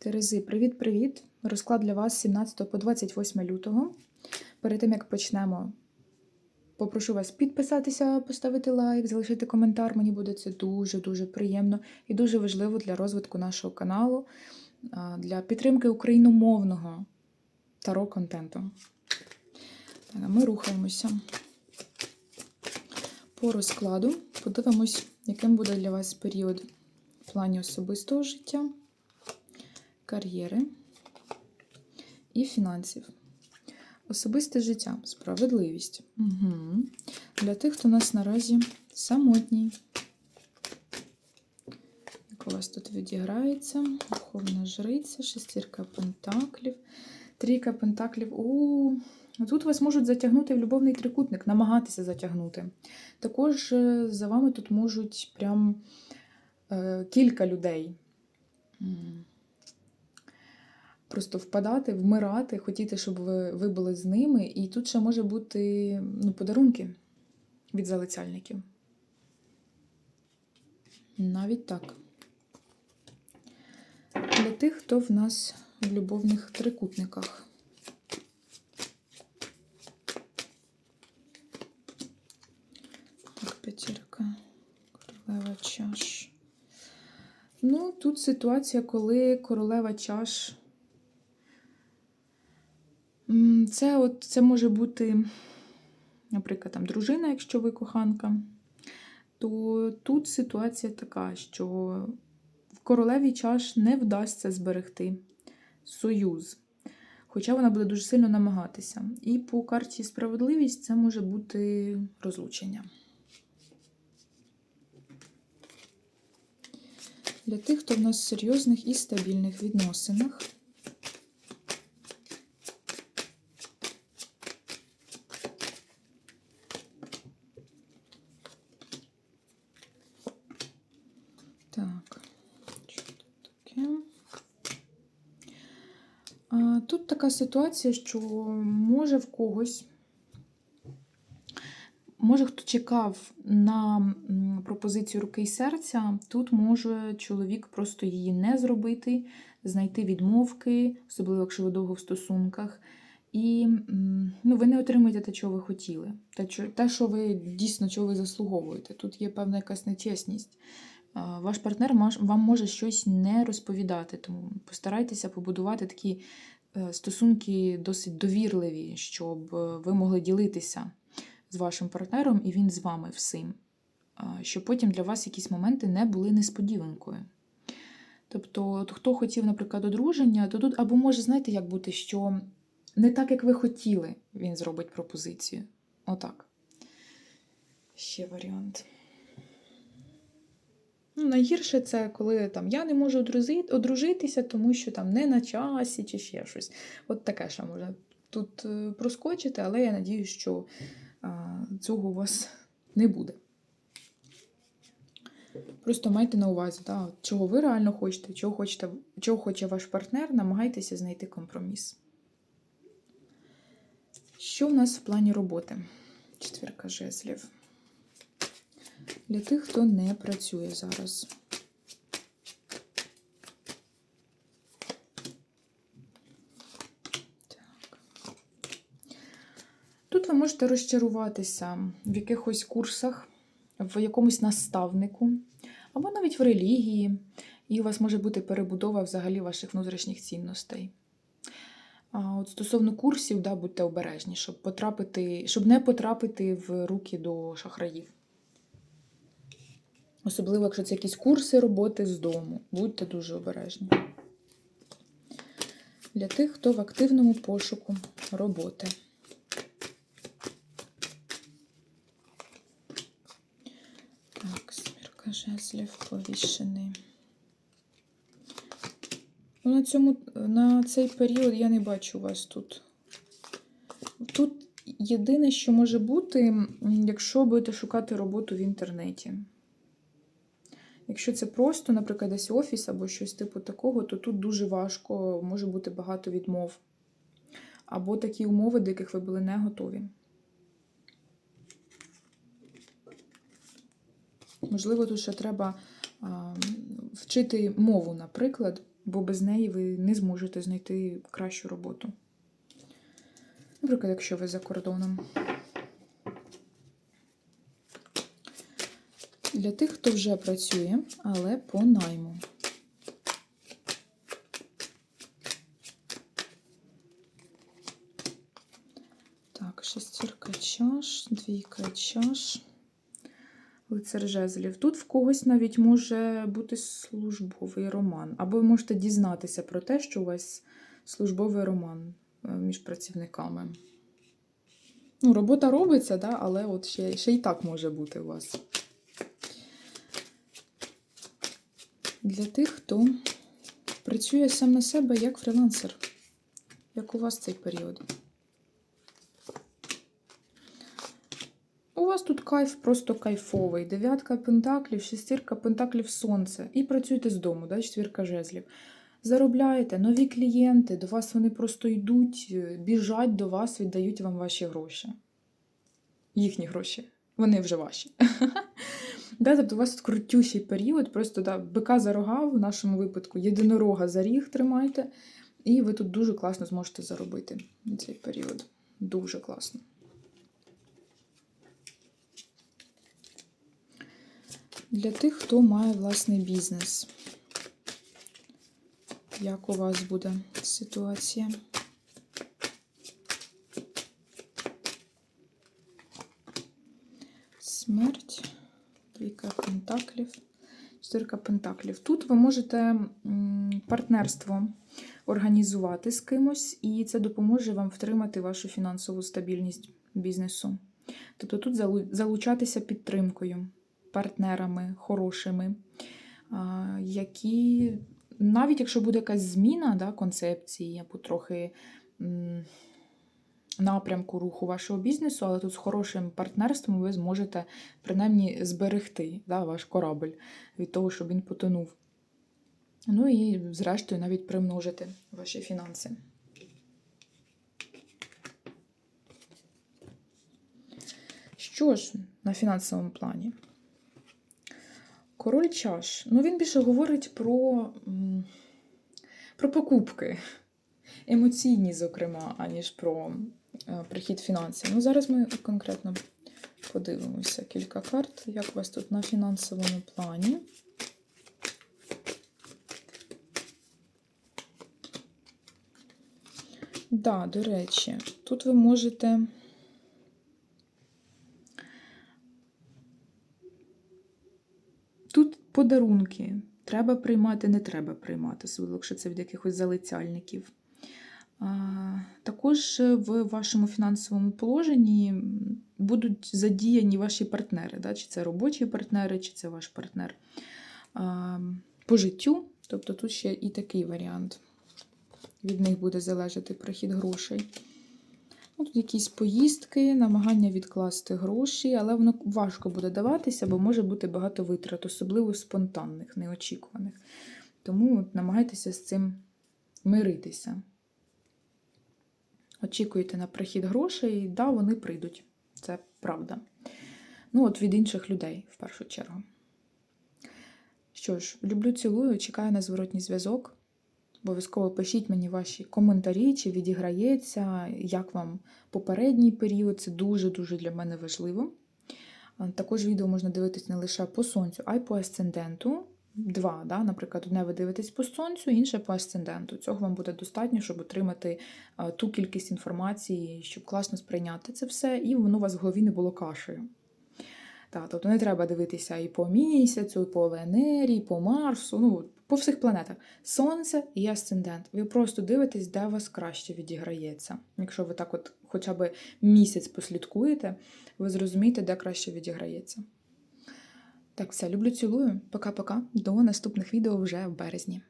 Терези, привіт-привіт! Розклад для вас з 17 по 28 лютого. Перед тим як почнемо, попрошу вас підписатися, поставити лайк, залишити коментар. Мені буде це дуже-дуже приємно і дуже важливо для розвитку нашого каналу, для підтримки україномовного таро контенту. Ми рухаємося по розкладу. Подивимось, яким буде для вас період в плані особистого життя кар'єри і фінансів. Особисте життя, справедливість. Угу. Для тих, хто у нас наразі самотній. Як у вас тут відіграється? Верховна жриця, шестірка пентаклів, трійка пентаклів. У тут вас можуть затягнути в любовний трикутник, намагатися затягнути. Також е, за вами тут можуть прям е, кілька людей. Просто впадати, вмирати, хотіти, щоб ви, ви були з ними. І тут ще може бути ну, подарунки від залицяльників. Навіть так. Для тих, хто в нас в любовних трикутниках. Так, п'ятірка, королева чаш. Ну, тут ситуація, коли королева чаш. Це, от, це може бути, наприклад, там, дружина, якщо ви коханка, то тут ситуація така, що в королеві чаш не вдасться зберегти союз. Хоча вона буде дуже сильно намагатися. І по карті справедливість це може бути розлучення. Для тих, хто в нас в серйозних і стабільних відносинах. Так, що тут таке? А, Тут така ситуація, що може в когось, може хто чекав на пропозицію руки і серця, тут може чоловік просто її не зробити, знайти відмовки, особливо якщо ви довго в стосунках. І ну, ви не отримаєте те, чого ви хотіли, те, що, ви дійсно чого ви заслуговуєте. Тут є певна якась нечесність. Ваш партнер вам може щось не розповідати, тому постарайтеся побудувати такі стосунки досить довірливі, щоб е, ви могли ділитися з вашим партнером і він з вами всім, щоб потім для вас якісь моменти не були несподіванкою. Тобто, хто хотів, наприклад, одруження, то тут або може, знаєте, як бути, що не так, як ви хотіли, він зробить пропозицію. Отак. Ще варіант. Ну, найгірше це коли там я не можу одружитися, тому що там не на часі чи ще щось. От таке ще може тут е, проскочити, але я надіюсь, що а, цього у вас не буде. Просто майте на увазі, да, чого ви реально хочете, чого, хочете, чого хоче ваш партнер, намагайтеся знайти компроміс. Що в нас в плані роботи? Четвірка жезлів. Для тих, хто не працює зараз. Тут ви можете розчаруватися в якихось курсах, в якомусь наставнику, або навіть в релігії, і у вас може бути перебудова взагалі ваших внутрішніх цінностей. А от стосовно курсів, да, будьте обережні, щоб потрапити, щоб не потрапити в руки до шахраїв. Особливо, якщо це якісь курси роботи з дому. Будьте дуже обережні. Для тих, хто в активному пошуку роботи. Так, смірка жезлів повішений. Ну, на, цьому, на цей період я не бачу вас тут. Тут єдине, що може бути, якщо будете шукати роботу в інтернеті. Якщо це просто, наприклад, десь офіс або щось типу такого, то тут дуже важко, може бути багато відмов. Або такі умови, до яких ви були не готові. Можливо, тут ще треба а, вчити мову, наприклад, бо без неї ви не зможете знайти кращу роботу. Наприклад, якщо ви за кордоном. Для тих, хто вже працює, але по найму. Так, шестірка чаш, двійка чаш, лицар жезлів. Тут в когось навіть може бути службовий роман. Або ви можете дізнатися про те, що у вас службовий роман е, між працівниками. Ну, робота робиться, да, але от ще, ще й так може бути у вас. Для тих, хто працює сам на себе як фрілансер. Як у вас цей період? У вас тут кайф просто кайфовий. Дев'ятка пентаклів, шестірка пентаклів сонце. І працюєте з дому, да? четвірка жезлів. Заробляєте нові клієнти, до вас вони просто йдуть, е, біжать до вас, віддають вам ваші гроші. Їхні гроші. Вони вже ваші. Да, тобто у вас тут крутющий період, просто да, бика за рога, в нашому випадку, єдинорога за ріг тримайте, і ви тут дуже класно зможете заробити цей період. Дуже класно. Для тих, хто має власний бізнес. Як у вас буде ситуація? Смерть, пентаклів, чотирка пентаклів. Тут ви можете партнерство організувати з кимось, і це допоможе вам втримати вашу фінансову стабільність бізнесу. Тобто тут залучатися підтримкою, партнерами хорошими, які навіть якщо буде якась зміна да, концепції або трохи напрямку руху вашого бізнесу, але тут з хорошим партнерством ви зможете принаймні зберегти да, ваш корабль від того, щоб він потонув. Ну і, зрештою, навіть примножити ваші фінанси. Що ж на фінансовому плані? Король чаш. Ну, він більше говорить про, про покупки. Емоційні, зокрема, аніж про прихід фінансів. Ну, зараз ми конкретно подивимося кілька карт, як у вас тут на фінансовому плані. Да, до речі, тут ви можете. Тут подарунки. Треба приймати, не треба приймати, особливо, якщо це від якихось залицяльників. Також в вашому фінансовому положенні будуть задіяні ваші партнери, да? чи це робочі партнери, чи це ваш партнер по життю. Тобто тут ще і такий варіант. Від них буде залежати прихід грошей. Ну, Тут якісь поїздки, намагання відкласти гроші, але воно важко буде даватися, бо може бути багато витрат, особливо спонтанних, неочікуваних. Тому намагайтеся з цим миритися. Очікуйте на прихід грошей, да, вони прийдуть. Це правда. Ну, от від інших людей, в першу чергу. Що ж, люблю, цілую, чекаю на зворотній зв'язок. Обов'язково пишіть мені ваші коментарі, чи відіграється, як вам попередній період. Це дуже-дуже для мене важливо. Також відео можна дивитись не лише по сонцю, а й по асценденту. Два, да? наприклад, одне ви дивитесь по сонцю, інше по асценденту. Цього вам буде достатньо, щоб отримати а, ту кількість інформації, щоб класно сприйняти це все, і воно у вас в голові не було кашею. Так, тобто не треба дивитися і по місяцю, і по Венері, і по Марсу, ну, по всіх планетах. Сонце і асцендент. Ви просто дивитесь, де вас краще відіграється. Якщо ви так от хоча б місяць послідкуєте, ви зрозумієте, де краще відіграється. Так, все, люблю, цілую. Пока-пока. До наступних відео вже в березні.